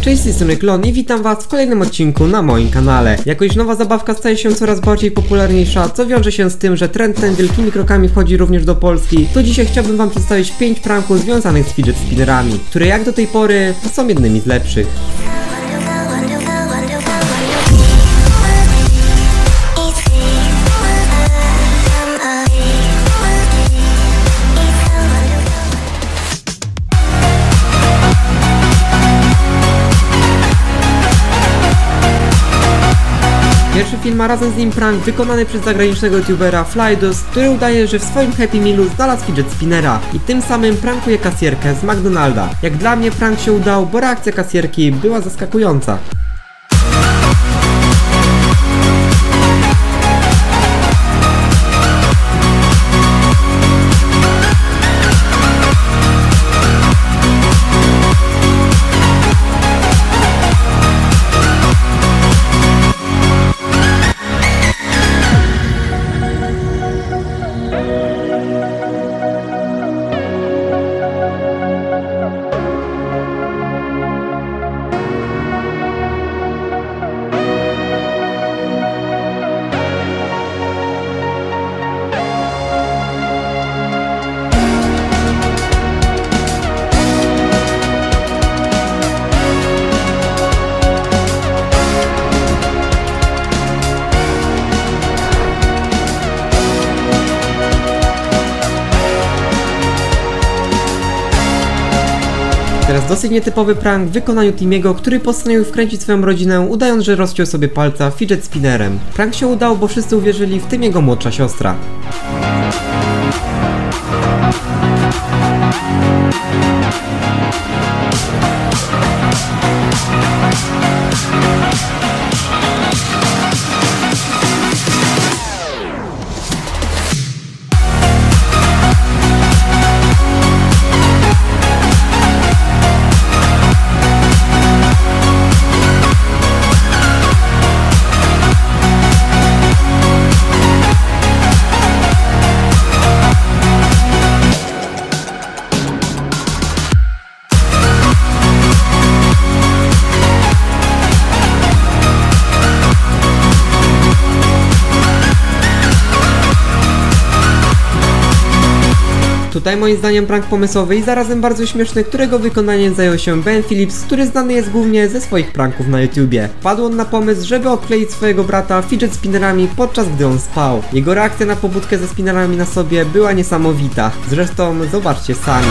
Cześć, z tej strony Klon i witam was w kolejnym odcinku na moim kanale. Jakoś nowa zabawka staje się coraz bardziej popularniejsza, co wiąże się z tym, że trend ten wielkimi krokami wchodzi również do Polski, to dzisiaj chciałbym wam przedstawić 5 pranków związanych z fidget spinnerami, które jak do tej pory są jednymi z lepszych. Pierwszy film, a razem z nim prank wykonany przez zagranicznego youtubera Flydus, który udaje, że w swoim Happy Mealu znalazł fidget spinnera i tym samym prankuje kasjerkę z McDonalda. Jak dla mnie prank się udał, bo reakcja kasjerki była zaskakująca. Teraz dosyć nietypowy prank w wykonaniu Timiego, który postanowił wkręcić swoją rodzinę, udając, że rozciął sobie palca fidget spinnerem. Prank się udał, bo wszyscy uwierzyli, w tym jego młodsza siostra. Tutaj moim zdaniem prank pomysłowy i zarazem bardzo śmieszny, którego wykonaniem zajął się Ben Phillips, który znany jest głównie ze swoich pranków na YouTubie. Wpadł on na pomysł, żeby odkleić swojego brata fidget spinnerami podczas gdy on spał. Jego reakcja na pobudkę ze spinnerami na sobie była niesamowita. Zresztą zobaczcie sami.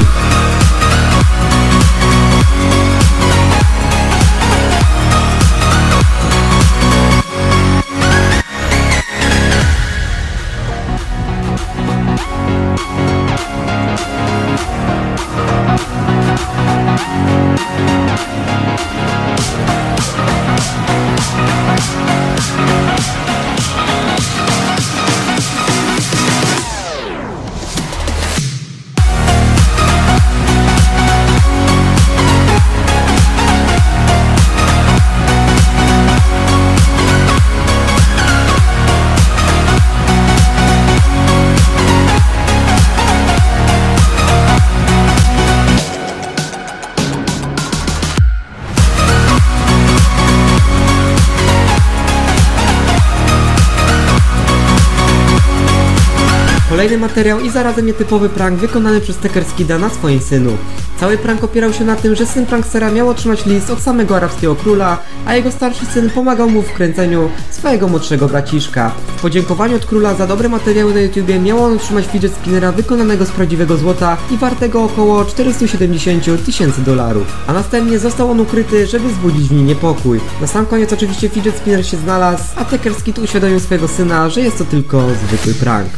Kolejny materiał i zarazem nietypowy prank wykonany przez Tekerskida na swoim synu. Cały prank opierał się na tym, że syn prankstera miał otrzymać list od samego arabskiego króla, a jego starszy syn pomagał mu w kręceniu swojego młodszego braciszka. W podziękowaniu od króla za dobre materiały na YouTubie miał on otrzymać fidget spinnera wykonanego z prawdziwego złota i wartego około 470 tysięcy dolarów. A następnie został on ukryty, żeby wzbudzić w nim niepokój. Na sam koniec oczywiście fidget spinner się znalazł, a Tekerskid uświadomił swojego syna, że jest to tylko zwykły prank.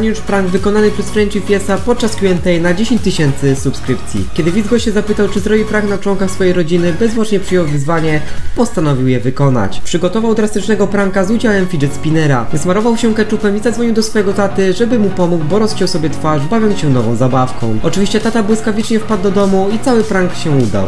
Już prank wykonany przez Frenchy Fiesa podczas Q&A na 10 tysięcy subskrypcji. Kiedy widz go się zapytał, czy zrobi prank na członkach swojej rodziny, bezwłocznie przyjął wyzwanie, postanowił je wykonać. Przygotował drastycznego pranka z udziałem fidget spinnera. Smarował się ketchupem i zadzwonił do swojego taty, żeby mu pomógł, bo rozciął sobie twarz, bawiąc się nową zabawką. Oczywiście tata błyskawicznie wpadł do domu i cały prank się udał.